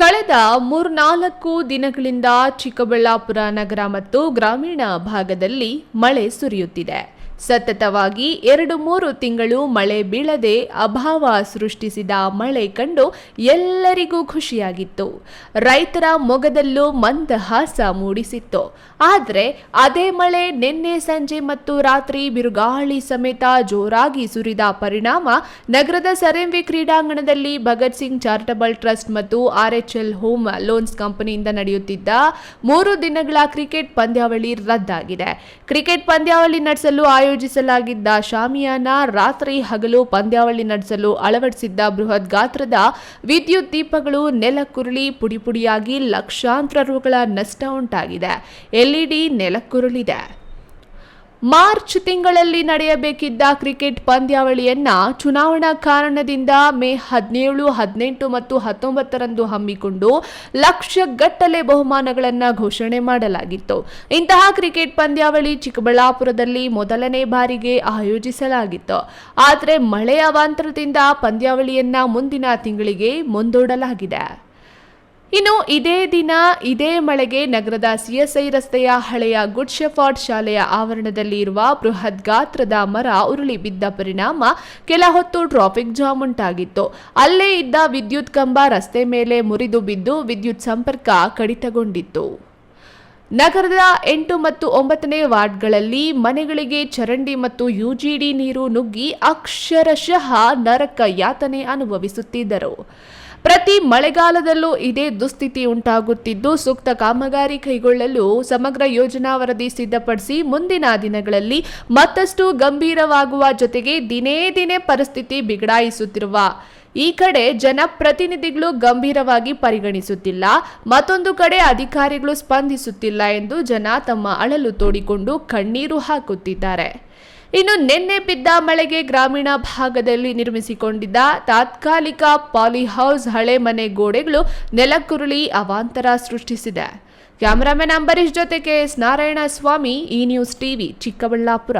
ಕಳೆದ ಮೂರ್ನಾಲ್ಕು ದಿನಗಳಿಂದ ಚಿಕ್ಕಬಳ್ಳಾಪುರ ನಗರ ಮತ್ತು ಗ್ರಾಮೀಣ ಭಾಗದಲ್ಲಿ ಮಳೆ ಸುರಿಯುತ್ತಿದೆ. ಸತತವಾಗಿ ಎರಡು ಮೂರು ತಿಂಗಳು ಮಳೆ ಬೀಳದೆ ಅಭಾವ ಸೃಷ್ಟಿಸಿದ ಮಳೆ ಕಂಡು ಎಲ್ಲರಿಗೂ ಖುಷಿಯಾಗಿತ್ತು. ರೈತರ ಮೊಗದಲ್ಲೂ ಮಂದಹಾಸ ಮೂಡಿಸಿತ್ತು. ಆದರೆ ಅದೇ ಮಳೆ ನಿನ್ನೆ ಸಂಜೆ ಮತ್ತು ರಾತ್ರಿ ಬಿರುಗಾಳಿ ಸಮೇತ ಜೋರಾಗಿ ಸುರಿದ ಪರಿಣಾಮ ನಗರದ ಸರೆಂವಿ ಕ್ರೀಡಾಂಗಣದಲ್ಲಿ ಭಗತ್ ಸಿಂಗ್ ಚಾರಿಟಬಲ್ ಟ್ರಸ್ಟ್ ಮತ್ತು ಆರ್ಎಚ್ಎಲ್ ಹೋಮ್ ಲೋನ್ಸ್ ಕಂಪನಿಯಿಂದ ನಡೆಯುತ್ತಿದ್ದ ಮೂರು ದಿನಗಳ ಕ್ರಿಕೆಟ್ ಪಂದ್ಯಾವಳಿ ರದ್ದಾಗಿದೆ. ಕ್ರಿಕೆಟ್ ಪಂದ್ಯಾವಳಿ ನಡೆಸಲು ಆಯೋಜಿಸಲಾಗಿದ್ದ ಶಾಮಿಯಾನ ರಾತ್ರಿ ಹಗಲು ಪಂದ್ಯಾವಳಿ ನಡೆಸಲು ಅಳವಡಿಸಿದ್ದ ಬೃಹತ್ ಗಾತ್ರದ ವಿದ್ಯುತ್ ದೀಪಗಳು ನೆಲಕ್ಕುರುಳಿ ಪುಡಿಪುಡಿಯಾಗಿ ಲಕ್ಷಾಂತರ ರುಗಳ ನಷ್ಟ ಉಂಟಾಗಿದೆ. ಎಲ್ಇಡಿ ನೆಲಕ್ಕುರುಳಿದೆ ಮಾರ್ಚ್ ತಿಂಗಳಲ್ಲಿ ನಡೆಯಬೇಕಿದ್ದ ಕ್ರಿಕೆಟ್ ಪಂದ್ಯಾವಳಿಯನ್ನ ಚುನಾವಣಾ ಕಾರಣದಿಂದ ಮೇ ಹದಿನೇಳು, ಹದಿನೆಂಟು ಮತ್ತು ಹತ್ತೊಂಬತ್ತರಂದು ಹಮ್ಮಿಕೊಂಡು ಲಕ್ಷಗಟ್ಟಲೆ ಬಹುಮಾನಗಳನ್ನು ಘೋಷಣೆ ಮಾಡಲಾಗಿತ್ತು. ಇಂತಹ ಕ್ರಿಕೆಟ್ ಪಂದ್ಯಾವಳಿ ಚಿಕ್ಕಬಳ್ಳಾಪುರದಲ್ಲಿ ಮೊದಲನೇ ಬಾರಿಗೆ ಆಯೋಜಿಸಲಾಗಿತ್ತು. ಆದರೆ ಮಳೆಯ ಅವಾಂತರದಿಂದ ಪಂದ್ಯಾವಳಿಯನ್ನ ಮುಂದಿನ ತಿಂಗಳಿಗೆ ಮುಂದೂಡಲಾಗಿದೆ. ಇನ್ನು ಇದೇ ದಿನ, ಇದೇ ಮಳೆಗೆ ನಗರದ ಸಿಎಸ್ಐ ರಸ್ತೆಯ ಹಳೆಯ ಗುಡ್ ಶೆಫಾರ್ಡ್ ಶಾಲೆಯ ಆವರಣದಲ್ಲಿ ಇರುವ ಬೃಹತ್ ಗಾತ್ರದ ಮರ ಉರುಳಿ ಬಿದ್ದ ಪರಿಣಾಮ ಕೆಲ ಹೊತ್ತು ಟ್ರಾಫಿಕ್ ಜಾಮ್ ಉಂಟಾಗಿತ್ತು. ಅಲ್ಲೇ ಇದ್ದ ವಿದ್ಯುತ್ ಕಂಬ ರಸ್ತೆ ಮೇಲೆ ಮುರಿದು ಬಿದ್ದು ವಿದ್ಯುತ್ ಸಂಪರ್ಕ ಕಡಿತಗೊಂಡಿತ್ತು. ನಗರದ ಎಂಟು ಮತ್ತು ಒಂಬತ್ತನೇ ವಾರ್ಡ್ಗಳಲ್ಲಿ ಮನೆಗಳಿಗೆ ಚರಂಡಿ ಮತ್ತು ಯುಜಿಡಿ ನೀರು ನುಗ್ಗಿ ಅಕ್ಷರಶಃ ನರಕ ಯಾತನೆ ಅನುಭವಿಸುತ್ತಿದ್ದರು. ಪ್ರತಿ ಮಳೆಗಾಲದಲ್ಲೂ ಇದೇ ದುಸ್ಥಿತಿ ಉಂಟಾಗುತ್ತಿದ್ದು, ಸೂಕ್ತ ಕಾಮಗಾರಿ ಕೈಗೊಳ್ಳಲು ಸಮಗ್ರ ಯೋಜನಾ ವರದಿ ಸಿದ್ಧಪಡಿಸಿ ಮುಂದಿನ ದಿನಗಳಲ್ಲಿ ಮತ್ತಷ್ಟು ಗಂಭೀರವಾಗುವ ಜೊತೆಗೆ ದಿನೇ ದಿನೇ ಪರಿಸ್ಥಿತಿ ಬಿಗಡಾಯಿಸುತ್ತಿರುವ ಈ ಕಡೆ ಜನಪ್ರತಿನಿಧಿಗಳು ಗಂಭೀರವಾಗಿ ಪರಿಗಣಿಸುತ್ತಿಲ್ಲ, ಮತ್ತೊಂದು ಕಡೆ ಅಧಿಕಾರಿಗಳು ಸ್ಪಂದಿಸುತ್ತಿಲ್ಲ ಎಂದು ಜನ ತಮ್ಮ ಅಳಲು ತೋಡಿಕೊಂಡು ಕಣ್ಣೀರು ಹಾಕುತ್ತಿದ್ದಾರೆ. ಇನ್ನು ನಿನ್ನೆ ಬಿದ್ದ ಮಳೆಗೆ ಗ್ರಾಮೀಣ ಭಾಗದಲ್ಲಿ ನಿರ್ಮಿಸಿಕೊಂಡಿದ್ದ ತಾತ್ಕಾಲಿಕ ಪಾಲಿಹೌಸ್ ಹಳೆ ಮನೆ ಗೋಡೆಗಳು ನೆಲಕ್ಕುರುಳಿ ಅವಾಂತರ ಸೃಷ್ಟಿಸಿದೆ. ಕ್ಯಾಮರಾಮನ್ ಅಂಬರೀಶ್ ಜೊತೆಗೆ ಎಸ್ ನಾರಾಯಣ ಸ್ವಾಮಿ ಈ ನ್ಯೂಸ್ ಟಿವಿ ಚಿಕ್ಕಬಳ್ಳಾಪುರ.